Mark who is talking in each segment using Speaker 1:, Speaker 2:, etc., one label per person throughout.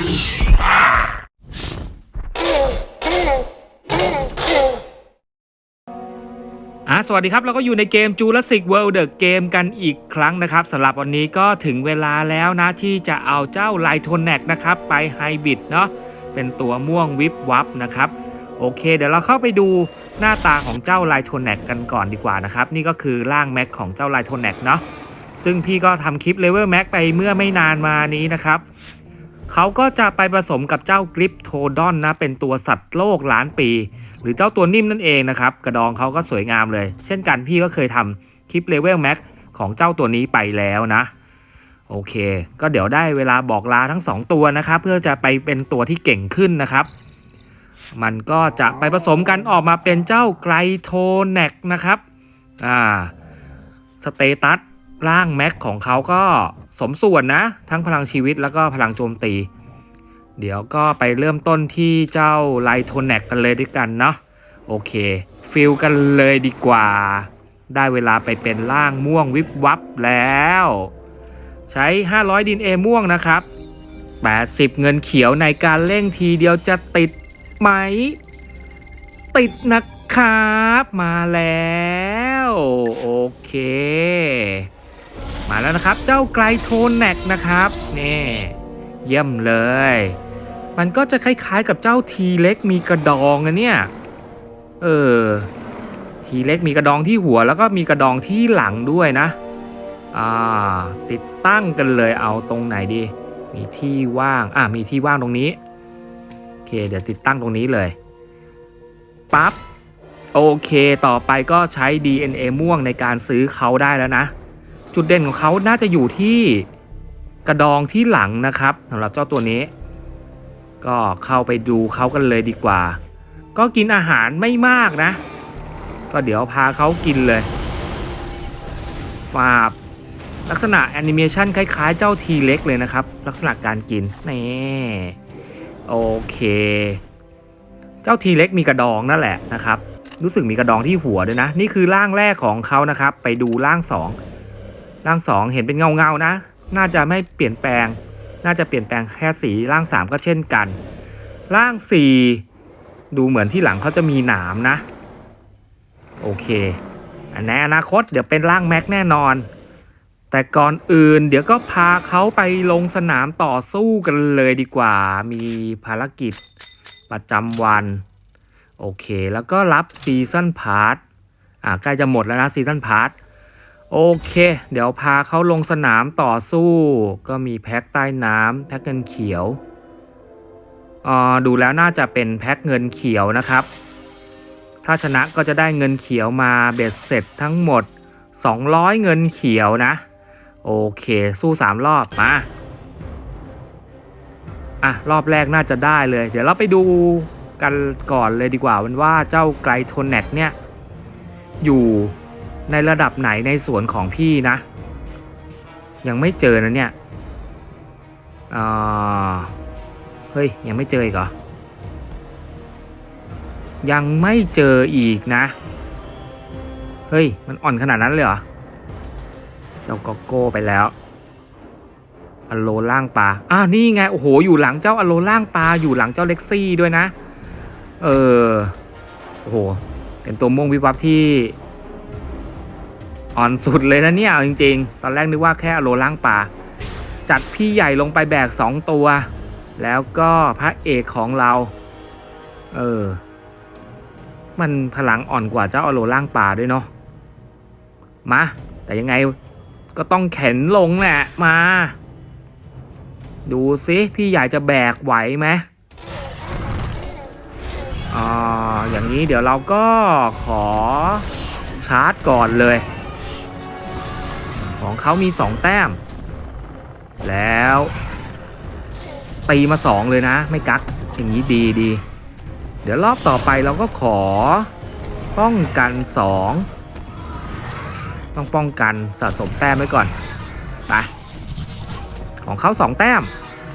Speaker 1: อะสวัสดีครับ เราก็อยู่ในเกม Jurassic World The Game กันอีกครั้งนะครับสำหรับวันนี้ก็ถึงเวลาแล้วนะ ที่จะเอาเจ้าไลโทนแนกนะครับ ไปไฮบิดเนาะเป็นตัวม่วงวิบวับนะครับ โอเค เดี๋ยวเราเข้าไปดูหน้าตาของเจ้าไลโทนแนกกันก่อนดีกว่านะครับ นี่ก็คือร่างแม็กของเจ้าไลโทนแนกเนาะซึ่งพี่ก็ทำคลิปเลเวลแม็กไปเมื่อไม่นานมานี้นะครับ เขาก็จะไปผสมกับเจ้ากริปโทดอนนะ เป็นตัวสัตว์โลกล้านปี หรือเจ้าตัวนิ่มนั่นเองนะครับ กระดองเขาก็สวยงามเลย เช่นกันพี่ก็เคยทำคลิปเลเวลแม็กของเจ้าตัวนี้ไปแล้วนะ โอเค ก็เดี๋ยวได้เวลาบอกลาทั้ง 2 ตัวนะครับ เพื่อจะไปเป็นตัวที่เก่งขึ้นนะครับ มันก็จะไปผสมกันออกมาเป็นเจ้าไกลโทแนกนะครับอ่าสเตตัส ร่างแม็กของเขาก็สมส่วนนะ ทั้งพลังชีวิตแล้วก็พลังโจมตี เดี๋ยวก็ไปเริ่มต้นที่เจ้าไลโทแนกกันเลยด้วยกันเนาะโอเค ฟิลกันเลยดีกว่า ได้เวลาไปเป็นร่างม่วงวิบวับแล้ว ใช้ 500 ดินเอม่วงนะครับ 80 เงินเขียวในการเร่งทีเดียวจะติดไหม ติดนะครับ มาแล้ว โอเค มาแล้วนะครับ เจ้าไกลโทนแนกนะครับนี่เยี่ยมเลย มันก็จะคล้ายๆกับเจ้าทีเล็กมีกระดองนะเนี่ย เออ ทีเล็กมีกระดองที่หัวแล้วก็มีกระดองที่หลังด้วยนะ อ่า ติดตั้งกันเลยเอาตรงไหนดี มีที่ว่าง อ่ามีที่ว่างตรงนี้ โอเค เดี๋ยวติดตั้งตรงนี้เลย ปั๊บ โอเค ต่อไปก็ใช้ DNA ม่วงในการซื้อเขาได้แล้วนะ จุดเด่นของเขาน่าจะอยู่ที่กระดองที่หลังนะครับสำหรับเจ้าตัวนี้ ก็เข้าไปดูเขากันเลยดีกว่า ก็กินอาหารไม่มากนะ ก็เดี๋ยวพาเขากินเลยฟาบลักษณะแอนิเมชันคล้ายๆ เจ้าทีเล็กเลยนะครับ ลักษณะการกินนี่โอเค เจ้าทีเล็กมีกระดองนั่นแหละนะครับ รู้สึกมีกระดองที่หัวด้วยนะ นี่คือร่างแรกของเขานะครับ ไปดูร่างสอง ร่างสองเห็นเป็นเงาเงาๆนะ น่าจะไม่เปลี่ยนแปลง น่าจะเปลี่ยนแปลงแค่สีร่าง 3 ก็เช่นกัน ร่าง 4 ดูเหมือนที่หลังเขาจะมีหนามนะ โอเคอันในอนาคตเดี๋ยวเป็นร่างแม็กแน่นอน แต่ก่อนอื่นเดี๋ยวก็พาเขาไปลงสนามต่อสู้กันเลยดีกว่า มีภารกิจประจำวัน โอเค แล้วก็รับซีซันพาร์ทอ่าใกล้จะหมดแล้วนะซีซันพาร์ท โอเค เดี๋ยวพาเขาลงสนามต่อสู้ ก็มีแพ็คใต้น้ำแพ็คเงินเขียวอ่าดูแล้วน่าจะเป็นแพ็คเงินเขียวนะครับ ถ้าชนะก็จะได้เงินเขียวมาเบ็ดเสร็จทั้งหมด 200 เงินเขียวนะ โอเค สู้ 3 รอบมาอะรอบแรกน่าจะได้เลย เดี๋ยวเราไปดูกันก่อนเลยดีกว่าวันว่าเจ้าไกลโทนแนกเนี่ย อยู่ ในระดับไหนในสวนของพี่นะ ยังไม่เจอนะเนี่ยอ่าเฮ้ย ยังไม่เจออีกเหรอ ยังไม่เจออีกนะ เฮ้ย มันอ่อนขนาดนั้นเลยเหรอ เจ้าก็โก้ไปแล้วอโลล่างปลาอ้านี่ไง โอ้โห อยู่หลังเจ้าอโลล่างปลา อยู่หลังเจ้าเล็กซี่ด้วยนะ เออ โอ้โห เป็นตัวม่วงวิบวับที่ อ่อนสุดเลยนะเนี่ยจริง ๆ ตอนแรกนึกว่าแค่อโลล่างปลาจัดพี่ใหญ่ลงไปแบกสองตัว แล้วก็พระเอกของเรา เออ มันพลังอ่อนกว่าเจ้าอโลล่างป่าด้วยเนาะมา แต่ยังไงก็ต้องเข็นลงแหละมา ดูซิพี่ใหญ่จะแบกไหวไหมอ่าอย่างนี้เดี๋ยวเราก็ขอชาร์จก่อนเลย ของเขามี 2 แต้ม แล้วตีมา 2 เลยนะ ไม่กักอย่างนี้ดีดี เดี๋ยวรอบต่อไปเราก็ขอป้องกัน 2 ต้องป้องกันสะสมแต้มไว้ก่อนไปของเขา2 แต้ม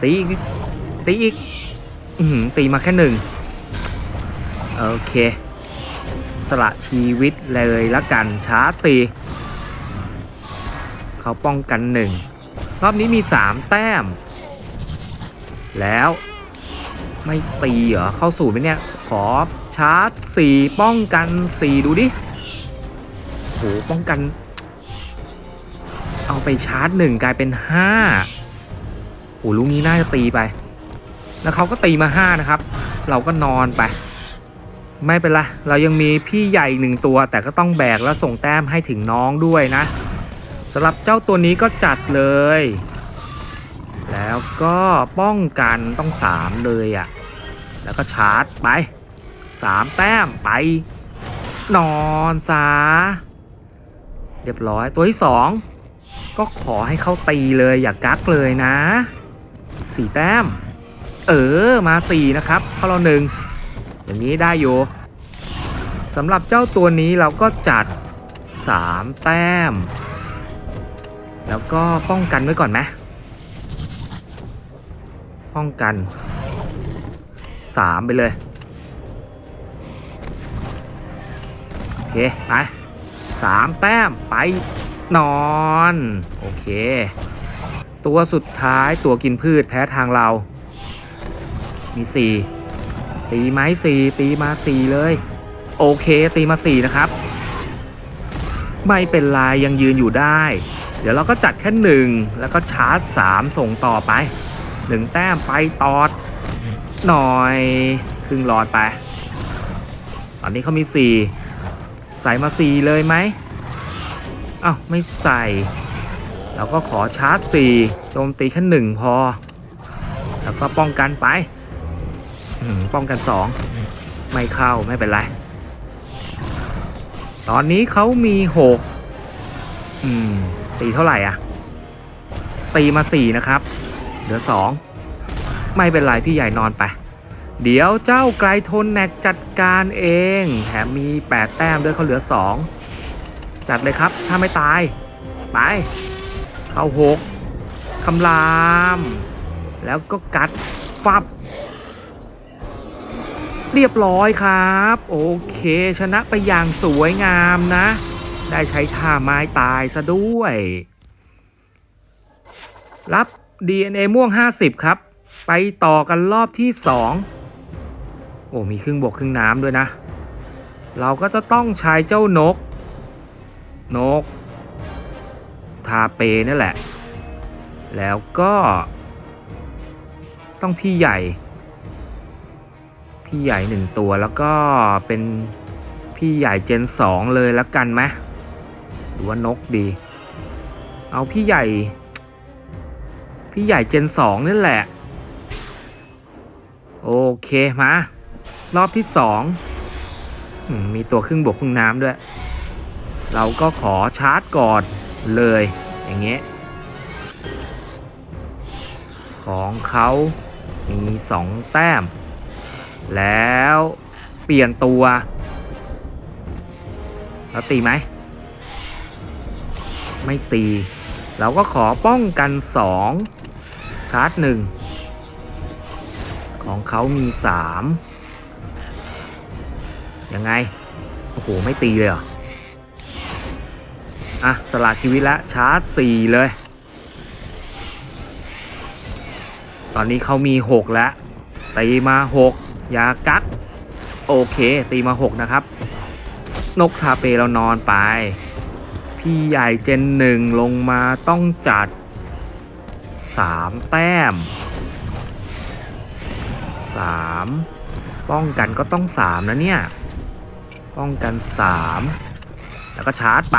Speaker 1: ตีอีกตีอีกตีมาแค่หนึ่งโอเค สละชีวิตเลยละกันชาร์จสี่ เขาป้องกันหนึ่งรอบนี้มี 3 แต้ม แล้วไม่ตีเหรอ เข้าสู่ไหมเนี่ย ขอชาร์จสี่ป้องกันสี่ดูดิโหป้องกัน เอาไปชาร์จหนึ่งกลายเป็นห้าโอ้ลูกนี้น่าจะตีไป แล้วเขาก็ตีมาห้านะครับ เราก็นอนไปไม่เป็นไร เรายังมีพี่ใหญ่หนึ่งตัว แต่ก็ต้องแบกแล้วส่งแต้มให้ถึงน้องด้วยนะ สำหรับเจ้าตัวนี้ก็จัดเลย แล้วก็ป้องกันต้องสามเลยอะ่ะ แล้วก็ชาร์จไปสามแต้มไป นอนซะเรียบร้อยตัวที่สองก็ขอให้เขาตีเลยอย่ากักเลยนะสี่แต้ม เออมาสี่นะครับ เข้าเราหนึ่งอย่างนี้ได้อยู่สำหรับเจ้าตัวนี้เราก็จัด 3 แต้ม แล้วก็ป้องกันไว้ก่อนไหมป้องกัน3ไปเลยโอเคไปสามแต้มไปนอน โอเค ตัวสุดท้ายตัวกินพืชแพ้ทางเรา มีสี่ตีไม้สี่ตีมาสี่เลย โอเคตีมาสี่นะครับ ไม่เป็นไรยังยืนอยู่ได้ เดี๋ยวเราก็จัดแค่หนึ่งแล้วก็ชาร์จสามส่งต่อไปหนึ่งแต้มไปตอด หน่อยครึ่งหลอดไป ตอนนี้เขามีสี่ใส่มาสี่เลยไหมอ้าวไม่ใส่เราก็ขอชาร์จสี่โจมตีแค่หนึ่งพอ แล้วก็ป้องกันไปป้องกันสองไม่เข้าไม่เป็นไร ตอนนี้เขามีหกอืม ตีเท่าไหร่อะ ตีมาสี่นะครับ เหลือสองไม่เป็นไรพี่ใหญ่นอนไป เดี๋ยวเจ้าไกลทนแนกจัดการเอง แถมมี 8 แต้มด้วยเขาเหลือ 2 จัดเลยครับถ้าไม่ตาย ไป เข้าหกคำราม แล้วก็กัดฟับ เรียบร้อยครับ โอเค ชนะไปอย่างสวยงามนะ ได้ใช้ท่าไม้ตายซะด้วย รับ DNA ม่วง 50 ครับ ไปต่อกันรอบที่ 2 โอ้มีครึ่งบกครึ่งน้ำด้วยนะ เราก็จะต้องใช้เจ้านก นก ทาเปนั่นแหละ แล้วก็ ต้องพี่ใหญ่ พี่ใหญ่หนึ่งตัวแล้วก็เป็นพี่ใหญ่เจนสองเลยแล้วกันไหม หรือว่านกดี เอาพี่ใหญ่ พี่ใหญ่เจนสองนี่แหละ โอเคมารอบที่สองมมีตัวครึ่งบกครึ่งน้ำด้วย เราก็ขอชาร์จก่อนเลย อย่างเงี้ยของเขามีสองแต้ม แล้วเปลี่ยนตัว แล้วตีไหม ไม่ตี เราก็ขอป้องกัน 2 ชาร์จ 1 ของเขามี 3 ยังไง โอ้โห ไม่ตีเลยเหรอ อะ สละชีวิตแล้วชาร์จ 4 เลย ตอนนี้เขามี 6 แล้ว ตีมา 6 ยากัก โอเค ตีมา 6 นะครับ นกทาเปเรานอนไป พี่ใหญ่เจนหนึ่งลงมาต้องจัด 3 แต้ม 3 ป้องกันก็ต้อง 3 นะเนี่ย ป้องกัน 3 แล้วก็ชาร์จไป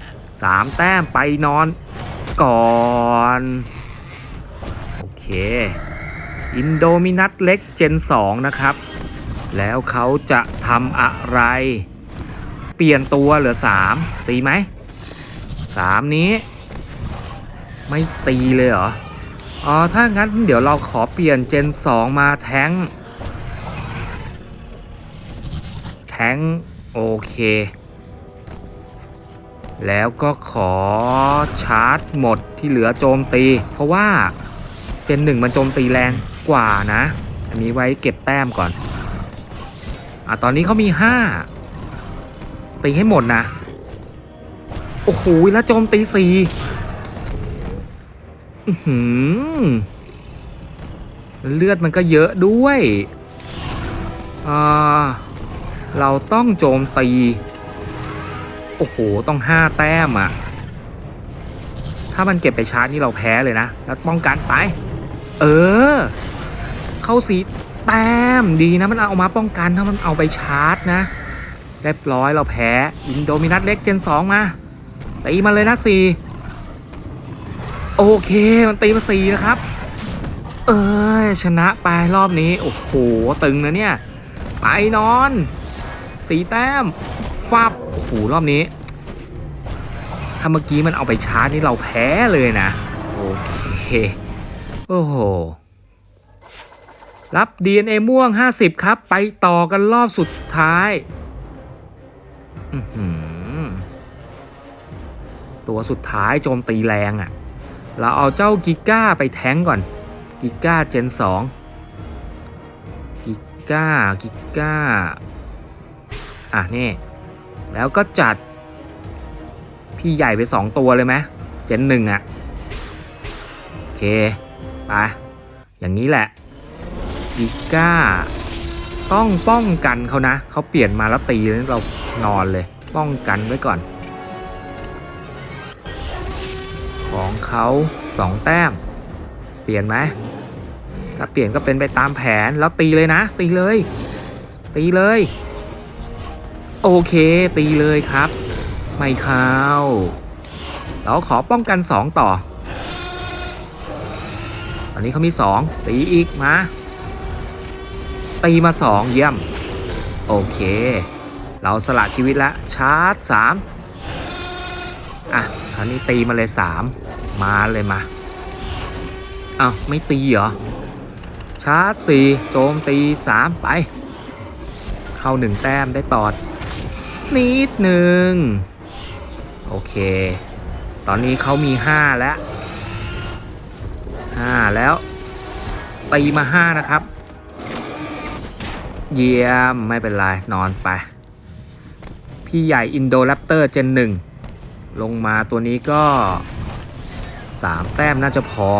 Speaker 1: 3 แต้มไปนอนก่อนโอเค อินโดมินัตเล็กเจน 2 นะครับ แล้วเขาจะทำอะไร เปลี่ยนตัวเหลือ 3 ตีไหม 3นี้ ไม่ตีเลยเหรอ อ๋อ ถ้างั้นเดี๋ยวเราขอเปลี่ยนเจน2มาแท้ง แท้ง โอเค แล้วก็ขอชาร์จหมดที่เหลือโจมตี เพราะว่าเจนหนึ่งมันโจมตีแรงกว่านะ อันนี้ไว้เก็บแต้มก่อน อะ ตอนนี้เขามีห้าตีให้หมดนะ โอ้โหแล้วโจมตีสี่เลือดมันก็เยอะด้วยเราต้องโจมตี โอ้โห ต้องห้าแต้มอะถ้ามันเก็บไปชาร์จนี่เราแพ้เลยนะ แล้วป้องกันไป เออ เข้าสีแต้มดีนะ มันเอามาป้องกันถ้ามันเอาไปชาร์จนะเรียบร้อยเราแพ้ อินโดมินัสเล็กเจนสองมา ตีมันเลยนะสี่โอเคมันตีมาสี่นะครับ เอ้ยชนะไปรอบนี้ โอ้โห ตึงนะเนี่ย ไปนอนสีแต้มฟับโอ้โหรอบนี้ถ้าเมื่อกี้มันเอาไปชาร์จนี่เราแพ้เลยนะ โอเค โอ้โหรับ DNA ม่วง 50 ครับ ไปต่อกันรอบสุดท้าย อือหือ ตัวสุดท้ายโจมตีแรงอะ่ะ เราเอาเจ้ากิก้าไปแทงก่อน กิก้าเจน2กิก้ากิก้า อะนี่ แล้วก็จัด พี่ใหญ่ไป2ตัวเลยไหมเจนหนึ่งอะ่ะ โอเค ไป อย่างนี้แหละกิก้า ต้องป้องกันเขานะ เขาเปลี่ยนมาแล้วตีแล้วเรานอนเลย ป้องกันไว้ก่อน ของเขาสองแต้ม เปลี่ยนไหมถ้าเปลี่ยนก็เป็นไปตามแผนแล้วตีเลยนะ ตีเลย ตีเลย โอเคตีเลยครับ ไม่เข้า เราขอป้องกันสองต่อ ตอนนี้เขามีสองตีอีกมา ตีมาสองเยี่ยม โอเค เราสละชีวิตละชาร์จสามอะคราวนี้ตีมาเลยสา มาเลยมาเอา้าไม่ตีเหรอ ชาร์จสี่โจมตีสามไป เข้าหนึ่งแต้มได้ตอด นิดหนึ่งโอเค ตอนนี้เขามีห้าแล้วห้าแล้วตีมาห้านะครับ เยี่ยมไม่เป็นไร นอนไป พี่ใหญ่อินโดแรปเตอร์เจนหนึ่งลงมาตัวนี้ก็ สามแต้มน่าจะพอ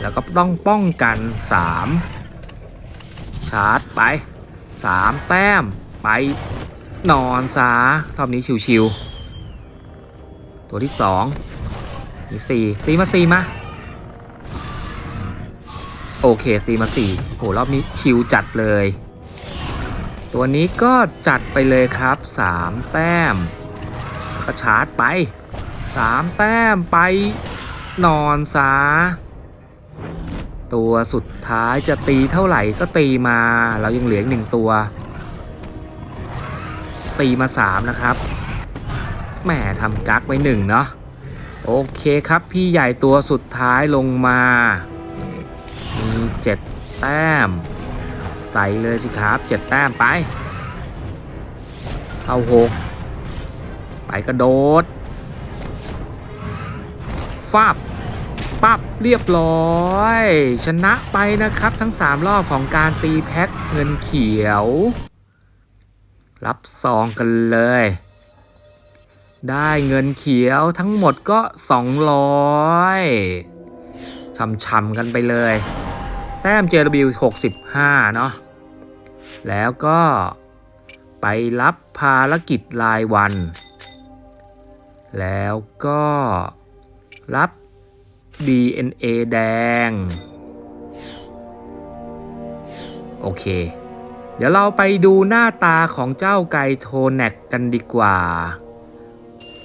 Speaker 1: แล้วก็ต้องป้องกันสามชาร์จไปสามแต้มไปนอนซารอบนี้ชิวๆตัวที่สองมีสี่ตีมาสี่มา โอเค ตีมาสี่โห รอบนี้ชิวจัดเลย ตัวนี้ก็จัดไปเลยครับสามแต้มก็ชาร์จไป สามแต้มไปนอนซาตัวสุดท้ายจะตีเท่าไหร่ก็ตีมา เรายังเหลืออีกหนึ่งตัว ตีมาสามนะครับแหมทำกักไว้หนึ่งเนาะโอเคครับพี่ใหญ่ตัวสุดท้ายลงมา มีเจ็ดแต้ม ใส่เลยสิครับเจ็ดแต้มไปเข้าหกไปกระโดด ฟาบปั๊บเรียบร้อย ชนะไปนะครับทั้ง 3 รอบของการตีแพ็คเงินเขียว รับซองกันเลย ได้เงินเขียวทั้งหมดก็ 200ช่ำๆกันไปเลย แต้ม JW 65 เนาะแล้วก็ไปรับภารกิจรายวัน แล้วก็ รับ DNA แดง โอเค เดี๋ยวเราไปดูหน้าตาของเจ้าไกโทแนกกันดีกว่า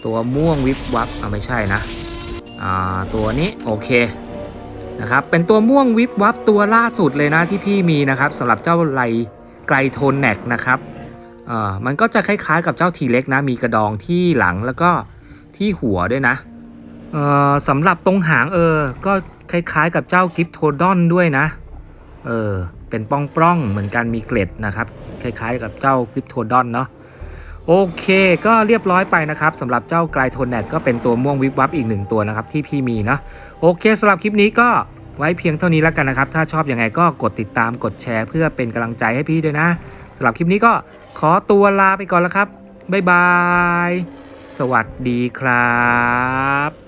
Speaker 1: ตัวม่วงวิบวับอะไม่ใช่นะ อ่า ตัวนี้ โอเคนะครับ เป็นตัวม่วงวิบวับตัวล่าสุดเลยนะที่พี่มีนะครับสำหรับเจ้าไลไกลโทนแนกนะครับเอ่อมันก็จะคล้ายๆกับเจ้าทีเล็กนะ มีกระดองที่หลังแล้วก็ที่หัวด้วยนะ สำหรับตรงหางเออ ก็คล้ายๆกับเจ้ากิฟโทดอนด้วยนะ เออ เป็นป้องป้องๆเหมือนกันมีเกล็ดนะครับ คล้ายๆกับเจ้ากิฟโทดอนเนาะ โอเค ก็เรียบร้อยไปนะครับสำหรับเจ้าไกลโทนแนกก็เป็นตัวม่วงวิบวับอีกหนึ่งตัวนะครับที่พี่มีนะ โอเคสำหรับคลิปนี้ก็ไว้เพียงเท่านี้แล้วกันนะครับ ถ้าชอบอยังไงก็กดติดตามกดแชร์ เพื่อเป็นกำลังใจให้พี่ด้วยนะสำหรับคลิปนี้ก็ขอตัวลาไปก่อนแล้วครับบ๊ายบาย สวัสดีครับ